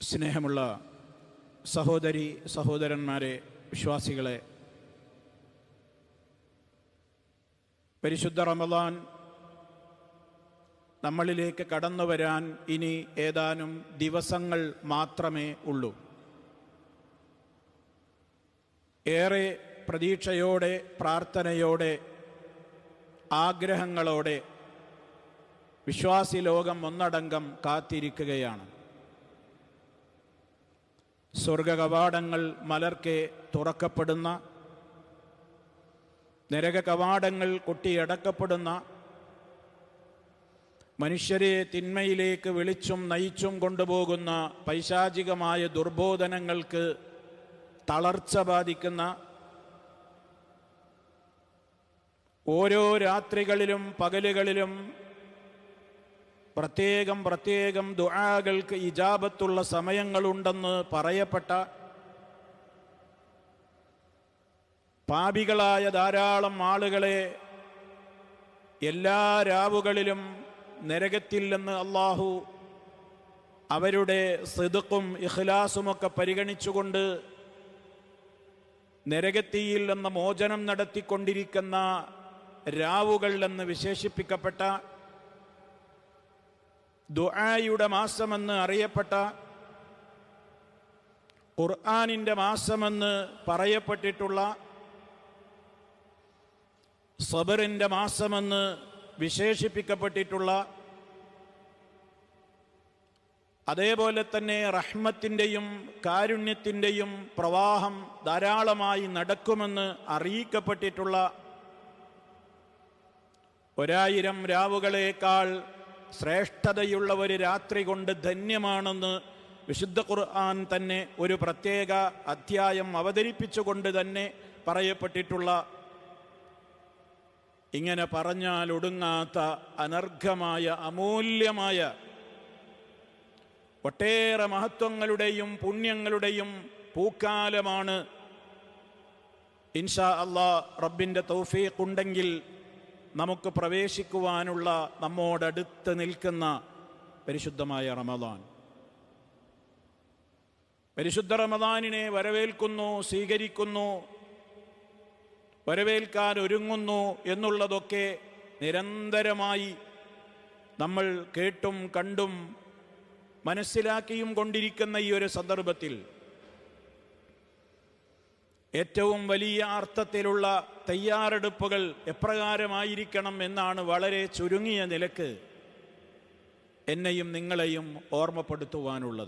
സ്നേഹമുള്ള സഹോദരി സഹോദരന്മാരെ വിശ്വാസികളെ പരിശുദ്ധ റമദാൻ നമ്മളിലേക്ക് കടന്നു വരാൻ ഇനി ഏതാനും ദിവസങ്ങൾ മാത്രമേ ഉള്ളൂ. ഏറെ പ്രതീക്ഷയോടെ പ്രാർത്ഥനയോടെ ആഗ്രഹങ്ങളോടെ വിശ്വാസി ലോകം ഒന്നടങ്കം കാത്തിരിക്കുകയാണ്. സ്വർഗകവാടങ്ങൾ മലർക്കെ തുറക്കപ്പെടുന്ന നരക കവാടങ്ങൾ കൊട്ടിയടക്കപ്പെടുന്ന മനുഷ്യരെ തിന്മയിലേക്ക് വിളിച്ചും നയിച്ചും കൊണ്ടുപോകുന്ന പൈശാചികമായ ദുർബോധനങ്ങൾക്ക് തളർച്ച ബാധിക്കുന്ന ഓരോ രാത്രികളിലും പകലുകളിലും പ്രത്യേകം പ്രത്യേകം ദുആകൾക്ക് ഇജാബത്തുള്ള സമയങ്ങളുണ്ടെന്ന് പറയപ്പെട്ട പാപികളായ ധാരാളം ആളുകളെ എല്ലാ രാവുകളിലും നരകത്തിൽ അള്ളാഹു അവരുടെ സിതുക്കും ഇഖ്ലാസുമൊക്കെ പരിഗണിച്ചുകൊണ്ട് നരകത്തിയിൽ നിന്ന് മോചനം നടത്തിക്കൊണ്ടിരിക്കുന്ന രാവുകൾ എന്ന് വിശേഷിപ്പിക്കപ്പെട്ട ദുആയുടെ മാസമെന്ന് അറിയപ്പെട്ട ഖുർആാനിന്റെ മാസമെന്ന് പറയപ്പെട്ടിട്ടുള്ള സബറിന്റെ മാസമെന്ന് വിശേഷിപ്പിക്കപ്പെട്ടിട്ടുള്ള അതേപോലെ തന്നെ റഹ്മത്തിന്റെയും കാരുണ്യത്തിന്റെയും പ്രവാഹം ധാരാളമായി നടക്കുമെന്ന് അറിയിക്കപ്പെട്ടിട്ടുള്ള ഒരായിരം രാവുകളേക്കാൾ ശ്രേഷ്ഠതയുള്ള ഒരു രാത്രി കൊണ്ട് ധന്യമാണെന്ന് വിശുദ്ധ ഖുർആൻ തന്നെ ഒരു പ്രത്യേക അധ്യായം അവതരിപ്പിച്ചുകൊണ്ട് തന്നെ പറയപ്പെട്ടിട്ടുള്ള ഇങ്ങനെ പറഞ്ഞാൽ ഒടുങ്ങാത്ത അനർഘമായ അമൂല്യമായ ഒട്ടേറെ മഹത്വങ്ങളുടെയും പുണ്യങ്ങളുടെയും പൂക്കാലമാണ് ഇൻഷാ അള്ളാ റബ്ബിന്റെ തൗഫീഖുണ്ടെങ്കിൽ നമുക്ക് പ്രവേശിക്കുവാനുള്ള നമ്മോടടുത്ത് നിൽക്കുന്ന പരിശുദ്ധമായ റമദാൻ. പരിശുദ്ധ റമദാനിനെ വരവേൽക്കുന്നു സ്വീകരിക്കുന്നു വരവേൽക്കാൻ ഒരുങ്ങുന്നു എന്നുള്ളതൊക്കെ നിരന്തരമായി നമ്മൾ കേട്ടും കണ്ടും മനസ്സിലാക്കിയും കൊണ്ടിരിക്കുന്ന ഈ ഒരു സന്ദർഭത്തിൽ ഏറ്റവും വലിയ അർത്ഥത്തിലുള്ള തയ്യാറെടുപ്പുകൾ എപ്രകാരമായിരിക്കണം എന്നാണ് വളരെ ചുരുങ്ങിയ നിലയ്ക്ക് എന്നെയും നിങ്ങളെയും ഓർമ്മപ്പെടുത്തുവാനുള്ളത്.